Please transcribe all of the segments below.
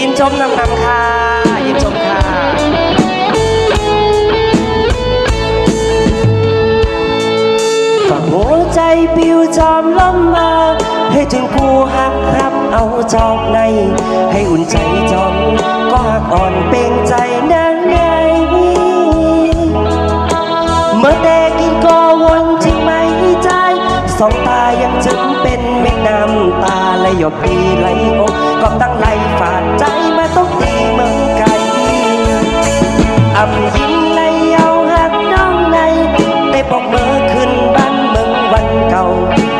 ยินชมนำนำค่ะ ยินชมค่ะฝากหัวใจปิวจอมล้มมา ให้ถึงผู้หักรับเอาจอกใน ให้อุ่นใจจอมก็หักอ่อนเป่งใจนางในเมื่อแต่กินก็วนที่ไหมใจ สองตายังจึงเป็นเม็ดน้ำตา ไหลหยดปีไหลอกก็ตั้งไหลฝาดใจมาต้องตีเมืองไกลอำยิงในเอาหักน้องในได้บอกเมื่อขึ้นบ้านเมืองวันเก่า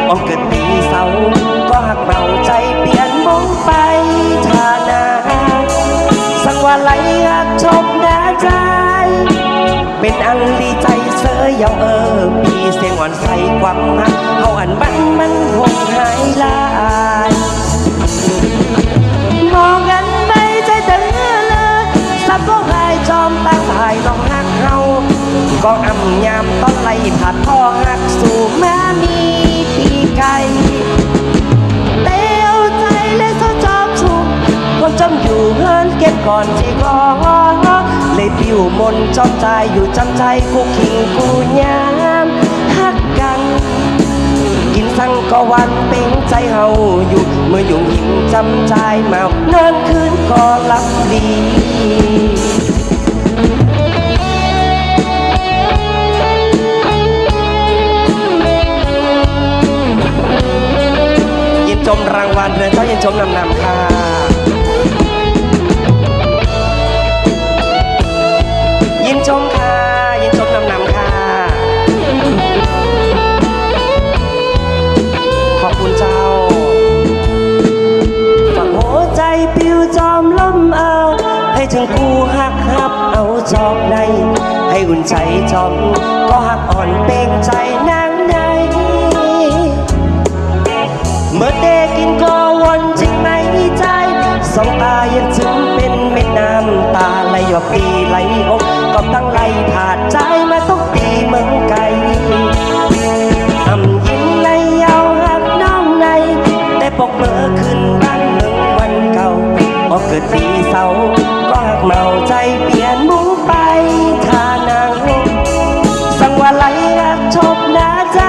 ออกเกิดปีเสาก็หักเมาใจเปลี่ยนมองไปทานาสังว่าไหลหักชมหน้าใจ เป็นอันดีใจ เสยเยาเออปีเสียงอ่อนใสความหักเขาอันมันมันหงหายลายมองกันไม่ใจถึงเลยสับก็หายจอมตั้งหายน้องหักเฮาก็อำยามต้นไล่ผัดพ่อหักสู่แม่มีปีไก่เต้วใจเลยเขาจอมชุกคนจำอยู่เฮินเก็บก่อนที่ก่อ เลยปิวมนจอมใจอยู่จำใจกูคิงกูยามหักกัน กินสั่งก็วันเป็นใจเฮาอยู่ เมื่ออยู่หิมจำใจเมานอนคืนก็หลับดียินชมรางวัลเรือเจ้ายินชมนำนำค่ะ ชมค่ะยินชมนำนำค่ะ ขอบคุณเจ้าฝากหัวใจปิวจอมล้มเอา ให้ถึงกูหักหับเอาจอบใน ให้อุ่นใจจอม ก็หักอ่อนเป่งใจนางในเมื่อเด็กกินก็วันจึงไม่ใจ สองตายังถึงเป็นเม็ดน้ำตาไหลหยดปีไหลอกก็ตั้งไหลผาดใจมาต้องตีเมืองไกลอำยิ้มในยาวหักน้องใน แต่ปกเมื่อขึ้นบ้านเมืองวันเก่าออกเกิดปีเสาก็หักเมาใจเปลี่ยนมุ้งไปทานังสังว่าไหลหักชบหน้าใจ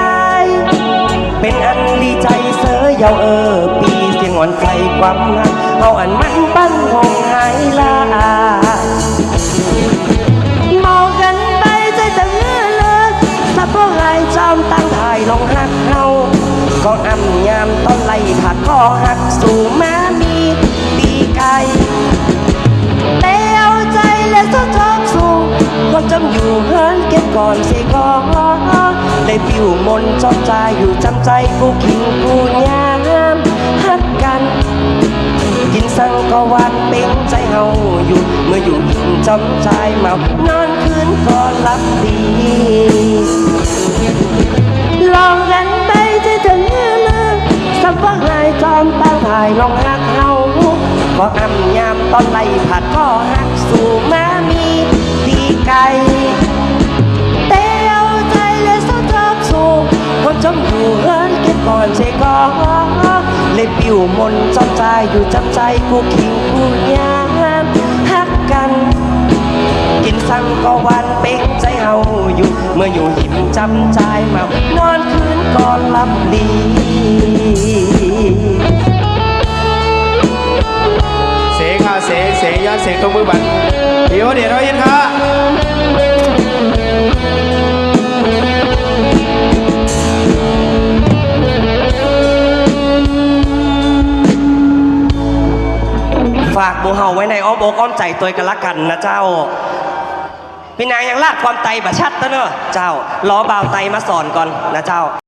เป็นอันดีใจเสยเยาเออปีเสียงอ่อนใจความหัก เอาอันมันปั้นหงหายลามองกันไปใจจะเงื่อเลยสับก็หายจอมตั้งถ่ายลงหักเฮาก็อำยามต้นไล่ผัดคอหักสู่มามีปีไก่เต้เอาใจและสะทอกสู่ก็จำอยู่เฮินเก็บก่อนสิก็ได้ปิวมนจอมใจอยู่จำใจกูคิงกูยา ก็วันเป็นใจเฮาอยู่ เมื่ออยู่หินจำใจเมานอนคืนก็หลับดี ลองกันไปที่ถึงเลือสับว่าหายจอมตั้งถ่ายลองหักเฮาก็อำยามตอนไล่ผัดก็หักสู่มามีปีไก่เต้เอาใจและสะทอบสู่คนจมอยู่เฮินเก็บก่อนใช่ก็ เลยปิวมนจำใจอยู่จำใจกูคิงกูยามหักกัน กินสั่งก็วันเป็นใจเฮาอยู่ เมื่ออยู่หิมจำใจเมานอนคืนก็หลับดีเสงค่ะเสงเสงย้อนเสงตรงมือบันเดี๋ยวเดี๋ยวเรายินค่ะ มูเฮาไว้ในอ้อมอกอ้อมใจตัวกันละกันนะเจ้าพี่นางยังลากความไตบะชัดตะเนอะเจ้าล้อบ่าวไตมาสอนก่อนนะเจ้า